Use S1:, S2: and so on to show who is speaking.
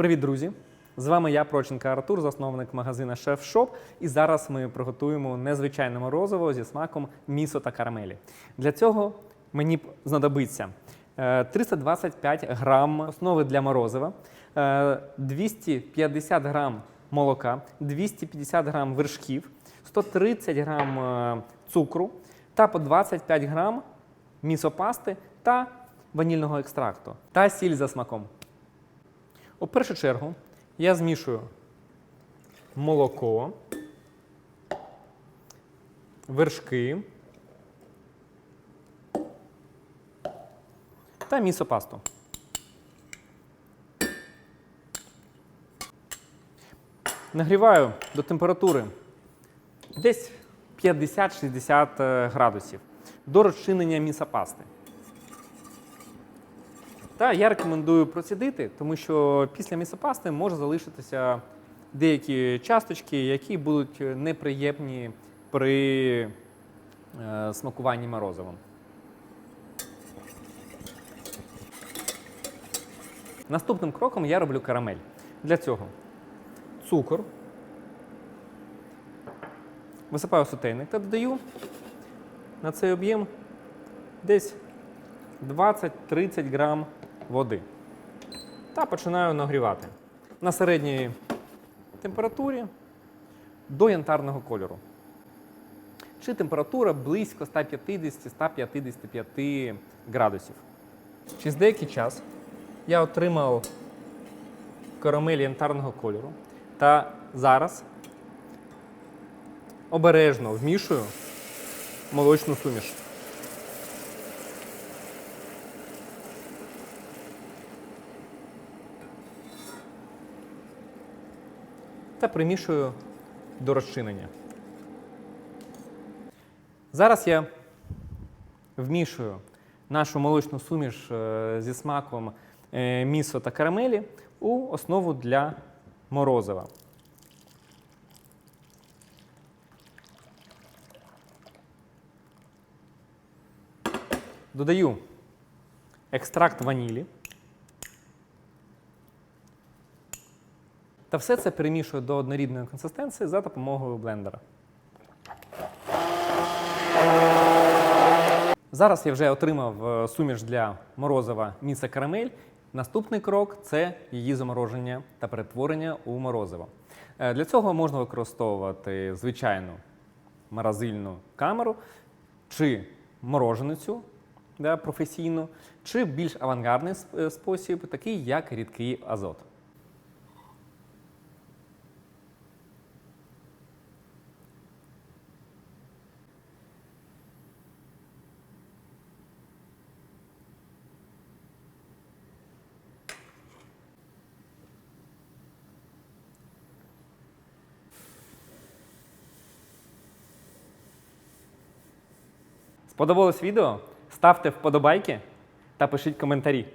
S1: Привіт, друзі! З вами я, Проченка Артур, засновник магазина Шеф Шоп. І зараз ми приготуємо незвичайне морозиво зі смаком місо та карамелі. Для цього мені знадобиться е, 325 грам основи для морозива, е, 250 грам молока, 250 грам вершків, 130 грам е, цукру та по 25 грам місопасти та ванільного екстракту та сіль за смаком. У першу чергу я змішую молоко, вершки та місопасту. Нагріваю до температури десь 50-60 градусів до розчинення місопасти. Та я рекомендую процідити, тому що після місопасти може залишитися деякі часточки, які будуть неприємні при е, смакуванні морозивом. Наступним кроком я роблю карамель. Для цього цукор, висипаю сотейник та додаю на цей об'єм десь 20-30 грам води. Та починаю нагрівати на середній температурі до янтарного кольору. Чи температура близько 150-155 градусів. Через деякий час я отримав карамель янтарного кольору. Та зараз обережно вмішую молочну суміш. Та примішую до розчинення. Зараз я вмішую нашу молочну суміш е, зі смаком е, місо та карамелі у основу для морозива. Додаю екстракт ванілі. Та все це перемішую до однорідної консистенції за допомогою блендера. Зараз я вже отримав е, суміш для морозива міса карамель. Наступний крок це її замороження та перетворення у морозиво. Е, Для цього можна використовувати звичайну морозильну камеру чи мороженицю професійну, чи більш авангардний е, спосіб, такий як рідкий азот. Сподобалось відео? Ставте вподобайки та пишіть коментарі.